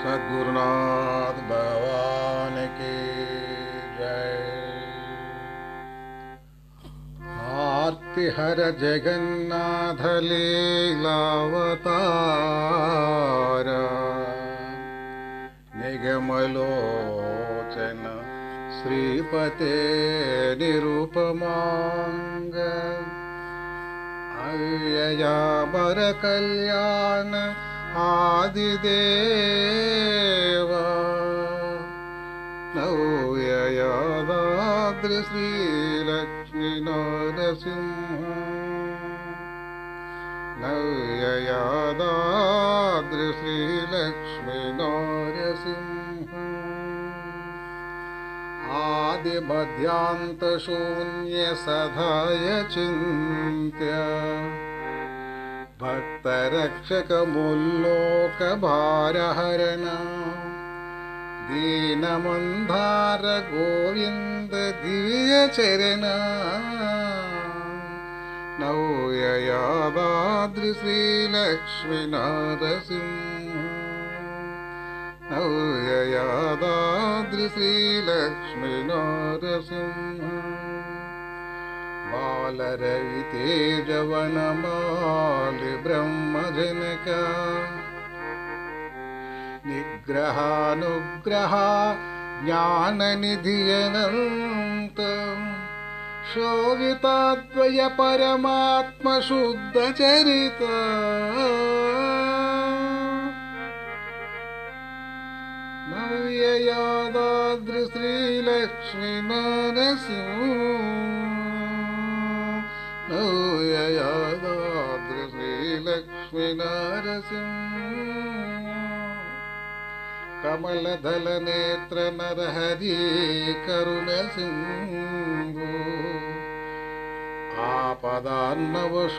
सद्गुरुनाथ भगवान की जय। आर्ति हर जगन्नाथ लीलावतार निगमलोचन श्रीपते अव्ययाबर कल्याण आदिदेव। नव्ययादाद्रि श्रीलक्ष्मी नरसिंह नव्ययादाद्रि श्रीलक्ष्मी नरसिंह आदिमध्यान्तशून्यसधाय चिन्त्य भक्तरक्षकमुल्लोकभारहरण। दीनमन्धार गोविन्द दिव्यचरण नव्ययादाद्रि श्रीलक्ष्मी नरसिंह नव्ययादाद्रि श्रीलक्ष्मी नरसिंह बालरवितेजवनमालि ब्रह्मजनक। निग्रहानुग्रह ज्ञाननिधियनन्त। शोभिताद्वय परमात्मशुद्धचरित कमलधल नेत्र नर हरि श्रीलक्ष्मीनारसिंह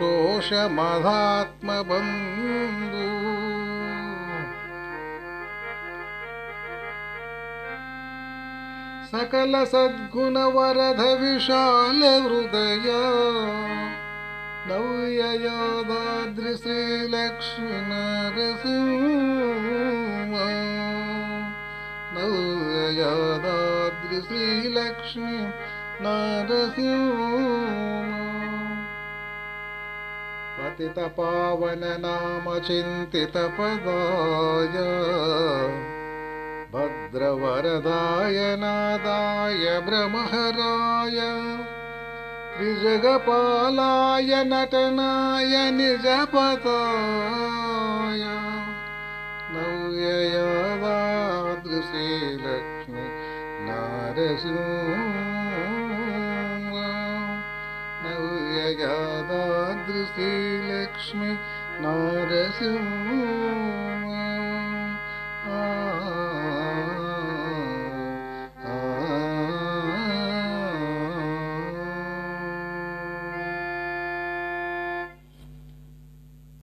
कमलदलनेत्र नरहरि मधात्म बंधु सकल सद्गुणवरध विशाल हृदय नव्ययादाद्रि श्रीलक्ष्मी नरसिंह नव्ययादाद्रि भद्रवरदाय नादाय ब्रह्महराय त्रिजगपालाय नटनाय निजपदाय नव्ययादाद्रि श्रीलक्ष्मी नारसिंह नव्ययादाद्रि श्रीलक्ष्मी नारसिंह। आ